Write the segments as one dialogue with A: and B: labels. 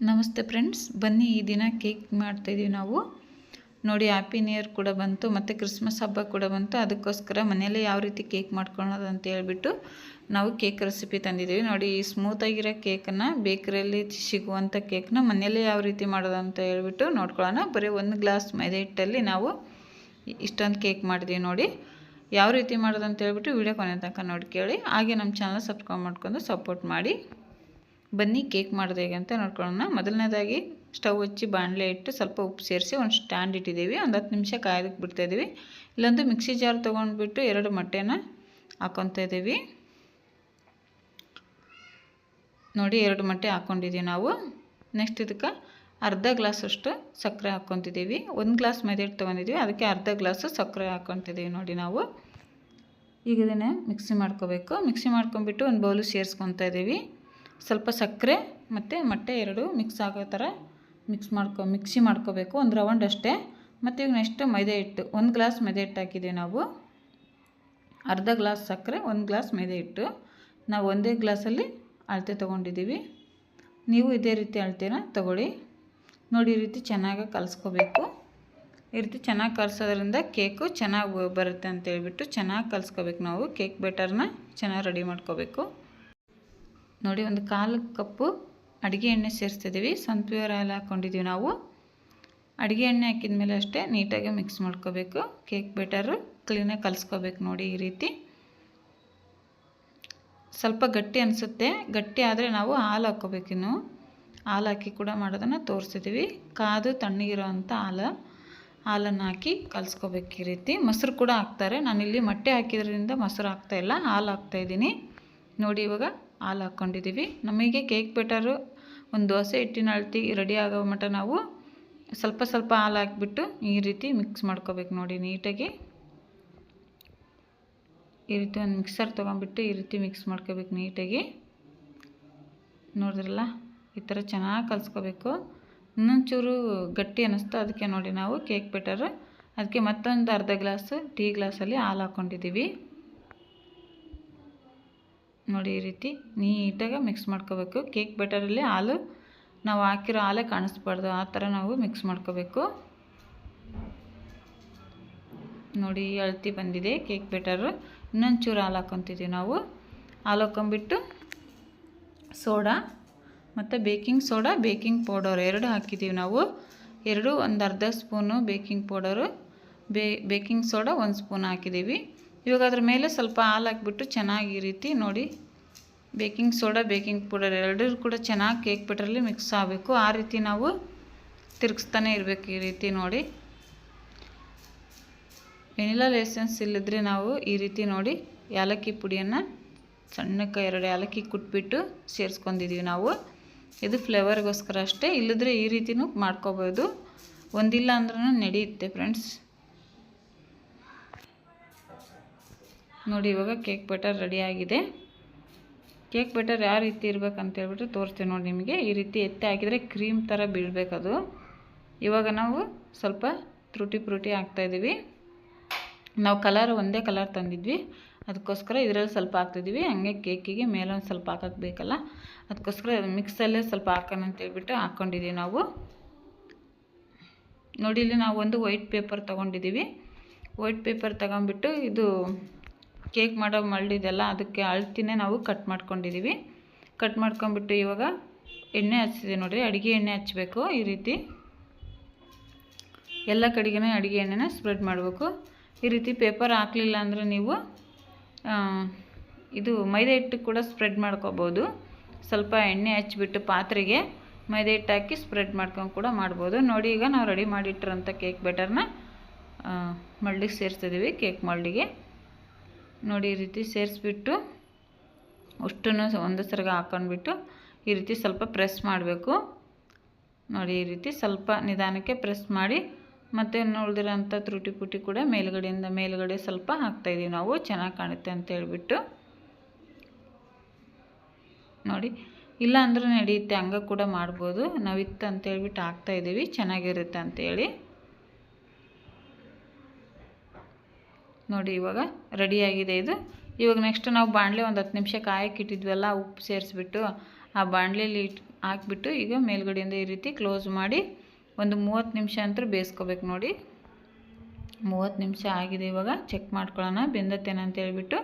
A: ನಮಸ್ತೆ ಫ್ರೆಂಡ್ಸ್, ಬನ್ನಿ ಈ ದಿನ ಕೇಕ್ ಮಾಡ್ತಾಯಿದ್ದೀವಿ ನಾವು. ನೋಡಿ ಹ್ಯಾಪಿ ನ್ಯೂ ಇಯರ್ ಕೂಡ ಬಂತು, ಮತ್ತು ಕ್ರಿಸ್ಮಸ್ ಹಬ್ಬ ಕೂಡ ಬಂತು. ಅದಕ್ಕೋಸ್ಕರ ಮನೆಯಲ್ಲೇ ಯಾವ ರೀತಿ ಕೇಕ್ ಮಾಡ್ಕೊಳ್ಳೋದು ಅಂತ ಹೇಳ್ಬಿಟ್ಟು ನಾವು ಕೇಕ್ ರೆಸಿಪಿ ತಂದಿದ್ದೀವಿ. ನೋಡಿ, ಈ ಸ್ಮೂತಾಗಿರೋ ಕೇಕನ್ನು, ಬೇಕರಿಯಲ್ಲಿ ಸಿಗುವಂಥ ಕೇಕ್ನ ಮನೆಯಲ್ಲೇ ಯಾವ ರೀತಿ ಮಾಡೋದು ಅಂತ ಹೇಳ್ಬಿಟ್ಟು ನೋಡ್ಕೊಳ್ಳೋಣ. ಬರೀ ಒಂದು ಗ್ಲಾಸ್ ಮೈದೆ ಹಿಟ್ಟಲ್ಲಿ ನಾವು ಇಷ್ಟೊಂದು ಕೇಕ್ ಮಾಡಿದ್ವಿ ನೋಡಿ. ಯಾವ ರೀತಿ ಮಾಡೋದು ಅಂತ ಹೇಳ್ಬಿಟ್ಟು ವಿಡಿಯೋ ಕೊನೆ ತನಕ ನೋಡಿ ಕೇಳಿ. ಹಾಗೆ ನಮ್ಮ ಚಾನಲ್ ಸಬ್ಸ್ಕ್ರೈಬ್ ಮಾಡ್ಕೊಂಡು ಸಪೋರ್ಟ್ ಮಾಡಿ. ಬನ್ನಿ, ಕೇಕ್ ಮಾಡೋದು ಹೇಗೆ ಅಂತ ನೋಡ್ಕೊಳ್ಳೋಣ. ಮೊದಲನೇದಾಗಿ ಸ್ಟವ್ ಹಚ್ಚಿ ಬಾಣಲೆ ಇಟ್ಟು ಸ್ವಲ್ಪ ಉಪ್ಪು ಸೇರಿಸಿ ಒಂದು ಸ್ಟ್ಯಾಂಡ್ ಇಟ್ಟಿದ್ದೀವಿ. ಒಂದು ಹತ್ತು ನಿಮಿಷ ಕಾಯೋದಕ್ಕೆ ಬಿಡ್ತಾಯಿದ್ದೀವಿ. ಇಲ್ಲೊಂದು ಮಿಕ್ಸಿ ಜಾರ್ ತೊಗೊಂಡ್ಬಿಟ್ಟು ಎರಡು ಮೊಟ್ಟೆನ ಹಾಕ್ಕೊತಾ ಇದ್ದೀವಿ. ನೋಡಿ, ಎರಡು ಮೊಟ್ಟೆ ಹಾಕ್ಕೊಂಡಿದ್ದೀವಿ ನಾವು. ನೆಕ್ಸ್ಟ್ ಇದಕ್ಕೆ ಅರ್ಧ ಗ್ಲಾಸಷ್ಟು ಸಕ್ಕರೆ ಹಾಕ್ಕೊತಿದ್ದೀವಿ ಒಂದು ಗ್ಲಾಸ್ ಮೈದಾ ಹಿಟ್ಟು ತೊಗೊಂಡಿದ್ದೀವಿ. ಅದಕ್ಕೆ ಅರ್ಧ ಗ್ಲಾಸು ಸಕ್ಕರೆ ಹಾಕ್ಕೊತಿದ್ದೀವಿ ನೋಡಿ ನಾವು. ಈಗ ಇದನ್ನೇ ಮಿಕ್ಸಿ ಮಾಡ್ಕೋಬೇಕು. ಮಿಕ್ಸಿ ಮಾಡ್ಕೊಂಬಿಟ್ಟು ಒಂದು ಬೌಲು ಸೇರಿಸ್ಕೊತಾ ಇದ್ದೀವಿ. ಸ್ವಲ್ಪ ಸಕ್ಕರೆ ಮತ್ತು ಮೊಟ್ಟೆ ಎರಡು ಮಿಕ್ಸ್ ಆಗೋ ಥರ ಮಿಕ್ಸ್ ಮಾಡ್ಕೊ ಮಿಕ್ಸಿ ಮಾಡ್ಕೋಬೇಕು. ಒಂದು ರೌಂಡ್ ಅಷ್ಟೇ. ಮತ್ತು ಈಗ ನೆಕ್ಸ್ಟ್ ಮೈದೆ ಹಿಟ್ಟು, ಒಂದು ಗ್ಲಾಸ್ ಮೈದೆ ಹಿಟ್ಟು ಹಾಕಿದ್ದೀವಿ ನಾವು. ಅರ್ಧ ಗ್ಲಾಸ್ ಸಕ್ಕರೆ, ಒಂದು ಗ್ಲಾಸ್ ಮೈದೆ ಹಿಟ್ಟು. ನಾವು ಒಂದೇ ಗ್ಲಾಸಲ್ಲಿ ಅಳತೆ ತೊಗೊಂಡಿದ್ದೀವಿ. ನೀವು ಇದೇ ರೀತಿ ಅಳತೆನ ತೊಗೊಳ್ಳಿ. ನೋಡಿ, ಈ ರೀತಿ ಚೆನ್ನಾಗಿ ಕಲಿಸ್ಕೋಬೇಕು. ಈ ರೀತಿ ಚೆನ್ನಾಗಿ ಕಲಿಸೋದ್ರಿಂದ ಕೇಕು ಚೆನ್ನಾಗಿ ಬರುತ್ತೆ ಅಂತ ಹೇಳ್ಬಿಟ್ಟು ಚೆನ್ನಾಗಿ ಕಲಿಸ್ಕೋಬೇಕು ನಾವು. ಕೇಕ್ ಬೆಟರ್ನ ಚೆನ್ನಾಗಿ ರೆಡಿ ಮಾಡ್ಕೋಬೇಕು. ನೋಡಿ, ಒಂದು ಕಾಲು ಕಪ್ಪು ಅಡುಗೆ ಎಣ್ಣೆ ಸೇರಿಸ್ತಿದ್ದೀವಿ. ಸನ್ಫ್ಲವರ್ ಆಯಿಲ್ ಹಾಕ್ಕೊಂಡಿದ್ದೀವಿ ನಾವು. ಅಡುಗೆ ಎಣ್ಣೆ ಹಾಕಿದ ಮೇಲೆ ಅಷ್ಟೇ ನೀಟಾಗಿ ಮಿಕ್ಸ್ ಮಾಡ್ಕೋಬೇಕು. ಕೇಕ್ ಬೆಟರು ಕ್ಲೀನಾಗಿ ಕಲಿಸ್ಕೋಬೇಕು ನೋಡಿ ಈ ರೀತಿ. ಸ್ವಲ್ಪ ಗಟ್ಟಿ ಅನಿಸುತ್ತೆ. ಗಟ್ಟಿ ಆದರೆ ನಾವು ಹಾಲು ಹಾಕ್ಕೋಬೇಕಿನ್ನು ಹಾಲು ಹಾಕಿ ಕೂಡ ಮಾಡೋದನ್ನು ತೋರಿಸಿದ್ದೀವಿ. ಕಾದು ತಣ್ಣಗಿರೋ ಅಂಥ ಹಾಲು, ಹಾಲನ್ನು ಹಾಕಿ ಕಲಿಸ್ಕೋಬೇಕು ಈ ರೀತಿ. ಮೊಸರು ಕೂಡ ಹಾಕ್ತಾರೆ. ನಾನಿಲ್ಲಿ ಮೊಟ್ಟೆ ಹಾಕಿದ್ರಿಂದ ಮೊಸರು ಹಾಕ್ತಾಯಿಲ್ಲ ಹಾಲು ಹಾಕ್ತಾಯಿದ್ದೀನಿ ನೋಡಿ ಇವಾಗ ಹಾಲು ಹಾಕ್ಕೊಂಡಿದ್ದೀವಿ ನಮಗೆ ಕೇಕ್ ಬೆಟರು ಒಂದು ದೋಸೆ ಹಿಟ್ಟಿನ ಅಳತಿ ರೆಡಿ ಆಗೋ ಮಟ್ಟ ನಾವು ಸ್ವಲ್ಪ ಸ್ವಲ್ಪ ಹಾಲು ಹಾಕ್ಬಿಟ್ಟು ಈ ರೀತಿ ಮಿಕ್ಸ್ ಮಾಡ್ಕೋಬೇಕು ನೋಡಿ ನೀಟಾಗಿ. ಈ ರೀತಿ ಒಂದು ಮಿಕ್ಸರ್ ತೊಗೊಂಬಿಟ್ಟು ಈ ರೀತಿ ಮಿಕ್ಸ್ ಮಾಡ್ಕೋಬೇಕು ನೀಟಾಗಿ. ನೋಡಿದ್ರಲ್ಲ, ಈ ಥರ ಚೆನ್ನಾಗಿ ಕಲಿಸ್ಕೋಬೇಕು. ಇನ್ನೊಂಚೂರು ಗಟ್ಟಿ ಅನ್ನಿಸ್ತು ಅದಕ್ಕೆ ನೋಡಿ ನಾವು ಕೇಕ್ ಬೆಟರ್. ಅದಕ್ಕೆ ಮತ್ತೊಂದು ಅರ್ಧ ಗ್ಲಾಸು ಟೀ ಗ್ಲಾಸಲ್ಲಿ ಹಾಲು ಹಾಕ್ಕೊಂಡಿದ್ದೀವಿ ನೋಡಿ ಈ ರೀತಿ ನೀಟಾಗಿ ಮಿಕ್ಸ್ ಮಾಡ್ಕೋಬೇಕು. ಕೇಕ್ ಬೆಟರಲ್ಲಿ ಹಾಲು, ನಾವು ಹಾಕಿರೋ ಹಾಲೇ ಕಾಣಿಸ್ಬಾರ್ದು. ಆ ಥರ ನಾವು ಮಿಕ್ಸ್ ಮಾಡ್ಕೋಬೇಕು. ನೋಡಿ ಅಳತಿ ಬಂದಿದೆ ಕೇಕ್ ಬೆಟರು ಇನ್ನೊಂದು ಚೂರು ಹಾಲು ಹಾಕೊತಿದ್ದೀವಿ ನಾವು. ಹಾಲು ಹಾಕೊಂಬಿಟ್ಟು ಸೋಡಾ ಮತ್ತು ಬೇಕಿಂಗ್ ಸೋಡಾ ಬೇಕಿಂಗ್ ಪೌಡರ್ ಎರಡು ಹಾಕಿದ್ದೀವಿ ನಾವು. ಎರಡು, ಒಂದು ಅರ್ಧ ಸ್ಪೂನು ಬೇಕಿಂಗ್ ಪೌಡರು ಬೇ ಬೇಕಿಂಗ್ ಸೋಡಾ ಒಂದು ಸ್ಪೂನ್ ಹಾಕಿದ್ದೀವಿ ಇವಾಗ ಅದ್ರ ಮೇಲೆ ಸ್ವಲ್ಪ ಹಾಲು ಹಾಕ್ಬಿಟ್ಟು ಚೆನ್ನಾಗಿ ರೀತಿ ನೋಡಿ ಬೇಕಿಂಗ್ ಸೋಡಾ, ಬೇಕಿಂಗ್ ಪೌಡರ್ ಎರಡೂ ಕೂಡ ಚೆನ್ನಾಗಿ ಕೇಕ್ ಬಿಟ್ರಲ್ಲಿ ಮಿಕ್ಸ್ ಆಗಬೇಕು. ಆ ರೀತಿ ನಾವು ತಿರುಗಿಸ್ತಾನೆ ಇರಬೇಕು ಈ ರೀತಿ ನೋಡಿ. ವೆನಿಲಾ ಲೆಸನ್ಸ್ ಇಲ್ಲದ್ರೆ ನಾವು ಈ ರೀತಿ ನೋಡಿ ಏಲಕ್ಕಿ ಪುಡಿಯನ್ನು ಸಣ್ಣಕ್ಕೆ ಎರಡು ಏಲಕ್ಕಿ ಕುಟ್ಬಿಟ್ಟು ಸೇರಿಸ್ಕೊಂಡಿದ್ದೀವಿ ನಾವು. ಇದು ಫ್ಲೇವರ್ಗೋಸ್ಕರ ಅಷ್ಟೇ. ಇಲ್ಲದ್ರೆ ಈ ರೀತಿನೂ ಮಾಡ್ಕೋಬೋದು. ಒಂದಿಲ್ಲ ಅಂದ್ರೂ ನಡೆಯುತ್ತೆ ಫ್ರೆಂಡ್ಸ್ ನೋಡಿ ಇವಾಗ ಕೇಕ್ ಬಟರ್ ರೆಡಿಯಾಗಿದೆ ಕೇಕ್ ಬೆಟರ್ ಯಾವ ರೀತಿ ಇರಬೇಕು ಹೇಳ್ಬಿಟ್ಟು ತೋರಿಸ್ತೀವಿ ನೋಡಿ ನಿಮಗೆ. ಈ ರೀತಿ ಎತ್ತಿ ಹಾಕಿದರೆ ಕ್ರೀಮ್ ಥರ ಬೀಳಬೇಕದು. ಇವಾಗ ನಾವು ಸ್ವಲ್ಪ ತ್ರುಟಿ ಪ್ರುಟಿ ಹಾಕ್ತಾಯಿದ್ದೀವಿ ನಾವು ಕಲರ್ ಒಂದೇ ಕಲರ್ ತಂದಿದ್ವಿ. ಅದಕ್ಕೋಸ್ಕರ ಇದರಲ್ಲಿ ಸ್ವಲ್ಪ ಹಾಕ್ತಿದ್ವಿ ಹಂಗೆ ಕೇಕಿಗೆ ಮೇಲೊಂದು ಸ್ವಲ್ಪ ಹಾಕಕ್ಕೆ ಬೇಕಲ್ಲ. ಅದಕ್ಕೋಸ್ಕರ ಮಿಕ್ಸಲ್ಲೇ ಸ್ವಲ್ಪ ಹಾಕೋಣ ಅಂತ ಹೇಳ್ಬಿಟ್ಟು ಹಾಕ್ಕೊಂಡಿದ್ದೀವಿ ನಾವು. ನೋಡಿ, ಇಲ್ಲಿ ನಾವು ಒಂದು ವೈಟ್ ಪೇಪರ್ ತೊಗೊಂಡಿದ್ದೀವಿ. ವೈಟ್ ಪೇಪರ್ ತಗೊಂಬಿಟ್ಟು ಇದು ಕೇಕ್ ಮಾಡೋ ಮಳ್ಳಿದೆಲ್ಲ ಅದಕ್ಕೆ ಅಳ್ತಿನೇ ನಾವು ಕಟ್ ಮಾಡ್ಕೊಂಡಿದ್ದೀವಿ ಕಟ್ ಮಾಡ್ಕೊಂಬಿಟ್ಟು ಇವಾಗ ಎಣ್ಣೆ ಹಚ್ಚಿದೆ ನೋಡಿರಿ, ಅಡುಗೆ ಎಣ್ಣೆ ಹಚ್ಚಬೇಕು ಈ ರೀತಿ. ಎಲ್ಲ ಕಡೆಗೂ ಅಡುಗೆ ಎಣ್ಣೆನ ಸ್ಪ್ರೆಡ್ ಮಾಡಬೇಕು. ಈ ರೀತಿ ಪೇಪರ್ ಹಾಕಲಿಲ್ಲ ಅಂದರೆ ನೀವು ಇದು ಮೈದಾ ಹಿಟ್ಟು ಕೂಡ ಸ್ಪ್ರೆಡ್ ಮಾಡ್ಕೋಬೋದು. ಸ್ವಲ್ಪ ಎಣ್ಣೆ ಹಚ್ಚಿಬಿಟ್ಟು ಪಾತ್ರೆಗೆ ಮೈದಾ ಹಿಟ್ಟು ಹಾಕಿ ಸ್ಪ್ರೆಡ್ ಮಾಡ್ಕೊಂಡು ಕೂಡ ಮಾಡ್ಬೋದು. ನೋಡಿ ಈಗ ನಾವು ರೆಡಿ ಮಾಡಿಟ್ಟಿರೋಂಥ ಕೇಕ್ ಬೆಟರ್ನ ಮಳ್ಳಿಗೆ ಸೇರಿಸ್ತಿದ್ದೀವಿ ಕೇಕ್ ಮಳ್ಳಿಗೆ. ನೋಡಿ, ಈ ರೀತಿ ಸೇರಿಸ್ಬಿಟ್ಟು ಅಷ್ಟನ್ನು ಒಂದೇ ಸರಿಗೆ ಹಾಕ್ಕೊಂಡ್ಬಿಟ್ಟು ಈ ರೀತಿ ಸ್ವಲ್ಪ ಪ್ರೆಸ್ ಮಾಡಬೇಕು. ನೋಡಿ, ಈ ರೀತಿ ಸ್ವಲ್ಪ ನಿಧಾನಕ್ಕೆ ಪ್ರೆಸ್ ಮಾಡಿ, ಮತ್ತು ಉಳಿದಿರೋಂಥ ತ್ರುಟಿ ಪುಟಿ ಕೂಡ ಮೇಲುಗಡೆಯಿಂದ ಮೇಲುಗಡೆ ಸ್ವಲ್ಪ ಹಾಕ್ತಾಯಿದ್ದೀವಿ ನಾವು, ಚೆನ್ನಾಗಿ ಕಾಣುತ್ತೆ ಅಂತ ಹೇಳ್ಬಿಟ್ಟು. ನೋಡಿ ಇಲ್ಲ ಅಂದರೂ ನಡೆಯುತ್ತೆ, ಹಂಗೆ ಕೂಡ ಮಾಡ್ಬೋದು. ನಾವು ಇತ್ತು ಅಂತೇಳ್ಬಿಟ್ಟು ಹಾಕ್ತಾಯಿದ್ದೀವಿ ಚೆನ್ನಾಗಿರುತ್ತೆ ಅಂತೇಳಿ ನೋಡಿ, ಇವಾಗ ರೆಡಿಯಾಗಿದೆ ಇದು. ಇವಾಗ ನೆಕ್ಸ್ಟ್ ನಾವು ಬಾಣಲೆ ಒಂದು ಹತ್ತು ನಿಮಿಷ ಕಾಯಕ್ಕೆ ಇಟ್ಟಿದ್ವಲ್ಲ, ಉಪ್ಪು ಸೇರಿಸ್ಬಿಟ್ಟು ಆ ಬಾಣಲೆಯಲ್ಲಿ ಇಟ್ ಹಾಕ್ಬಿಟ್ಟು ಈಗ ಮೇಲ್ಗಡೆಯಿಂದ ಈ ರೀತಿ ಕ್ಲೋಸ್ ಮಾಡಿ ಒಂದು ಮೂವತ್ತು ನಿಮಿಷ ಅಂತೂ ಬೇಯಿಸ್ಕೋಬೇಕು ನೋಡಿ. ಮೂವತ್ತು ನಿಮಿಷ ಆಗಿದೆ ಇವಾಗ ಚೆಕ್ ಮಾಡ್ಕೊಳ್ಳೋಣ ಬೆಂದತ್ತೇನೆ ಅಂತ ಹೇಳ್ಬಿಟ್ಟು.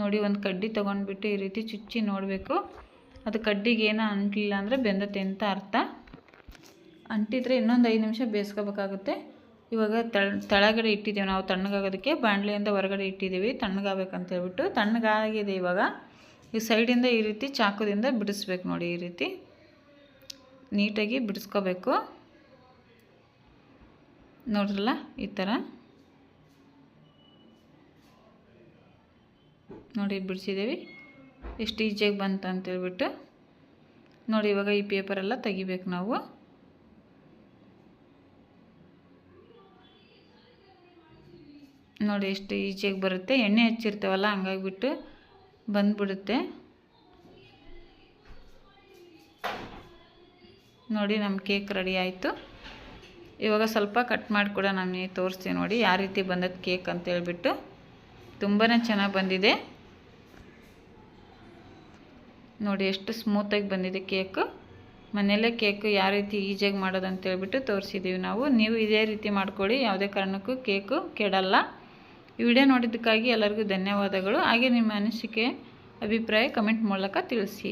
A: ನೋಡಿ, ಒಂದು ಕಡ್ಡಿ ತೊಗೊಂಡ್ಬಿಟ್ಟು ಈ ರೀತಿ ಚುಚ್ಚಿ ನೋಡಬೇಕು. ಅದು ಕಡ್ಡಿಗೆ ಏನೋ ಅಂಟಲಿಲ್ಲ ಅಂದರೆ ಬೆಂದತ್ತೆ ಅಂತ ಅರ್ಥ. ಅಂಟಿದ್ರೆ ಇನ್ನೊಂದು ಐದು ನಿಮಿಷ ಬೇಯಿಸ್ಕೋಬೇಕಾಗುತ್ತೆ. ಇವಾಗ ತಳ, ತಳಗಡೆ ಇಟ್ಟಿದ್ದೇವೆ. ನಾವು ತಣ್ಣಗಾಗೋದಕ್ಕೆ ಬಾಣಲೆಯಿಂದ ಹೊರಗಡೆ ಇಟ್ಟಿದ್ದೀವಿ. ತಣ್ಣಗಾಗಬೇಕಂತ ಹೇಳ್ಬಿಟ್ಟು ತಣ್ಣಗಾಗಿದೆ ಇವಾಗ. ಈ ಸೈಡಿಂದ ಈ ರೀತಿ ಚಾಕುದಿಂದ ಬಿಡಿಸ್ಬೇಕು ನೋಡಿ ಈ ರೀತಿ. ನೀಟಾಗಿ ಬಿಡಿಸ್ಕೋಬೇಕು. ನೋಡ್ರಲ್ಲ ಈ ಥರ. ನೋಡಿ ಬಿಡಿಸಿದ್ದೀವಿ. ಎಷ್ಟು ಈಜಿಯಾಗಿ ಬಂತು ಅಂತೇಳ್ಬಿಟ್ಟು ನೋಡಿ ಇವಾಗ ಈ ಪೇಪರೆಲ್ಲ ತೆಗಿಬೇಕು ನಾವು. ನೋಡಿ ಎಷ್ಟು ಈಜಿಯಾಗಿ ಬರುತ್ತೆ. ಎಣ್ಣೆ ಹಚ್ಚಿರ್ತೇವಲ್ಲ, ಹಂಗಾಗಿಬಿಟ್ಟು ಬಂದ್ಬಿಡುತ್ತೆ. ನೋಡಿ ನಮ್ಮ ಕೇಕ್ ರೆಡಿ ಆಯಿತು. ಇವಾಗ ಸ್ವಲ್ಪ ಕಟ್ ಮಾಡಿ ಕೂಡ ನಾನು ತೋರಿಸ್ತೀನಿ ನೋಡಿ ಯಾವ ರೀತಿ ಬಂದದ್ದು ಕೇಕ್ ಅಂತ ಹೇಳ್ಬಿಟ್ಟು. ತುಂಬಾ ಚೆನ್ನಾಗಿ ಬಂದಿದೆ. ನೋಡಿ ಎಷ್ಟು ಸ್ಮೂತಾಗಿ ಬಂದಿದೆ ಕೇಕು. ಮನೆಯಲ್ಲೇ ಕೇಕು ಯಾವ ರೀತಿ ಈಜಿಯಾಗಿ ಮಾಡೋದು ಅಂತ ಹೇಳ್ಬಿಟ್ಟು ತೋರಿಸಿದ್ದೀವಿ ನಾವು. ನೀವು ಇದೇ ರೀತಿ ಮಾಡ್ಕೊಳ್ಳಿ, ಯಾವುದೇ ಕಾರಣಕ್ಕೂ ಕೇಕು ಕೆಡಲ್ಲ. ಈ ವಿಡಿಯೋ ನೋಡಿದ್ದಕ್ಕಾಗಿ ಎಲ್ಲರಿಗೂ ಧನ್ಯವಾದಗಳು. ಹಾಗೆ ನಿಮ್ಮ ಅನಿಸಿಕೆ ಅಭಿಪ್ರಾಯ ಕಮೆಂಟ್ ಮೂಲಕ ತಿಳಿಸಿ.